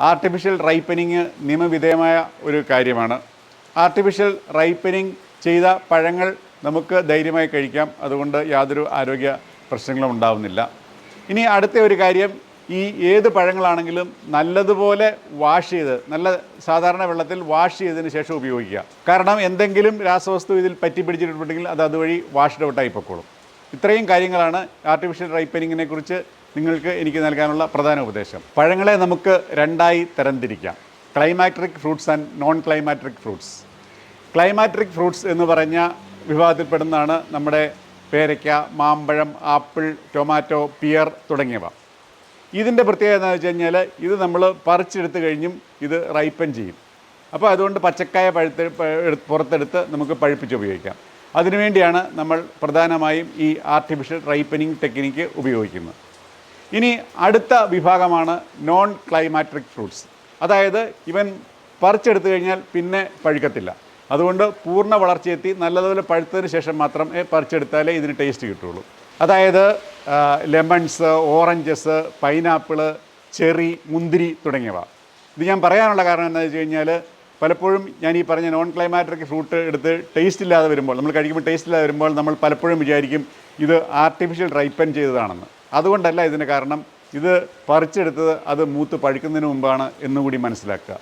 Artificial ripening നിയമവിധേയമായ ഒരു കാര്യമാണ്. Artificial ripening ചെയ്ത പഴങ്ങൾ നമുക്ക് ധൈര്യമായി കഴിക്കാം. അതുകൊണ്ട് യാതൊരു ആരോഗ്യ പ്രശ്നങ്ങളും ഉണ്ടാവുന്നില്ല. ഇനി അടുത്ത ഒരു കാര്യം ഈ ഏത് പഴങ്ങളാണെങ്കിലും നല്ലതുപോലെ വാഷ് ചെയ്ത് നല്ല സാധാരണ വെള്ളത്തിൽ വാഷ് ചെയ്തതിന് ശേഷം ഉപയോഗിക്കുക. കാരണം എന്തെങ്കിലും രാസവസ്തു ഇതിൽ പറ്റി പിടിച്ചിട്ടുണ്ടെങ്കിൽ അത് അതുവഴി വാഷ്ഡ് ഔട്ടായി പൊക്കോളും. ഇത്രയും കാര്യങ്ങളാണ് ആർട്ടിഫിഷ്യൽ റൈപ്പനിങ്ങിനെ കുറിച്ച് നിങ്ങൾക്ക് എനിക്ക് നൽകാനുള്ള പ്രധാന ഉപദേശം. പഴങ്ങളെ നമുക്ക് രണ്ടായി തരംതിരിക്കാം. Climacteric fruits and non climacteric fruits climacteric fruits എന്ന് പറഞ്ഞ വിഭാഗത്തിൽപ്പെടുന്നതാണ് നമ്മുടെ പേരയ്ക്ക മാമ്പഴം ആപ്പിൾ ടൊമാറ്റോ പിയർ തുടങ്ങിയവ. ഇതിന്റെ പ്രത്യേകത എന്താണെന്ന് വെച്ച് കഴിഞ്ഞാൽ ഇത് നമ്മൾ പറിച്ചെടുത്ത് കഴിഞ്ഞും ഇത് റൈപ്പൻ ചെയ്യും. അപ്പോൾ അതുകൊണ്ട് പച്ചക്കായ പഴുത്ത് പുറത്തെടുത്ത് നമുക്ക് പഴുപ്പിച്ച് ഉപയോഗിക്കാം. അതിനുവേണ്ടിയാണ് നമ്മൾ പ്രധാനമായും ഈ ആർട്ടിഫിഷ്യൽ റൈപ്പനിങ് ടെക്നിക്ക് ഉപയോഗിക്കുന്നത്. ഇനി അടുത്ത വിഭാഗമാണ് നോൺ ക്ലൈമാറ്റിക് ഫ്രൂട്ട്സ് അതായത് ഇവൻ പറിച്ചെടുത്തു കഴിഞ്ഞാൽ പിന്നെ പഴുക്കത്തില്ല. അതുകൊണ്ട് പൂർണ വളർച്ചയെത്തി നല്ലതുപോലെ പഴുത്തതിന് ശേഷം മാത്രമേ പറിച്ചെടുത്താലേ ഇതിന് ടേസ്റ്റ് കിട്ടുള്ളൂ. അതായത് ലെമൺസ് ഓറഞ്ചസ് പൈനാപ്പിൾ ചെറി മുന്തിരി തുടങ്ങിയവ. ഇത് ഞാൻ പറയാനുള്ള കാരണം എന്താണെന്ന് വെച്ച് കഴിഞ്ഞാൽ പലപ്പോഴും ഞാൻ ഈ പറഞ്ഞ നോൺ ക്ലൈമാറ്റിക് ഫ്രൂട്ട് എടുത്ത് ടേസ്റ്റ് ഇല്ലാതെ വരുമ്പോൾ നമ്മൾ കഴിക്കുമ്പോൾ ടേസ്റ്റ് ഇല്ലാതെ വരുമ്പോൾ നമ്മൾ പലപ്പോഴും വിചാരിക്കും ഇത് ആർട്ടിഫിഷ്യൽ റൈപ്പൻ ചെയ്തതാണെന്ന്. അതുകൊണ്ടല്ല ഇതിന് കാരണം. ഇത് പറിച്ചെടുത്തത് അത് മൂത്ത് പഴുക്കുന്നതിന് മുമ്പാണ് എന്നുകൂടി മനസ്സിലാക്കുക.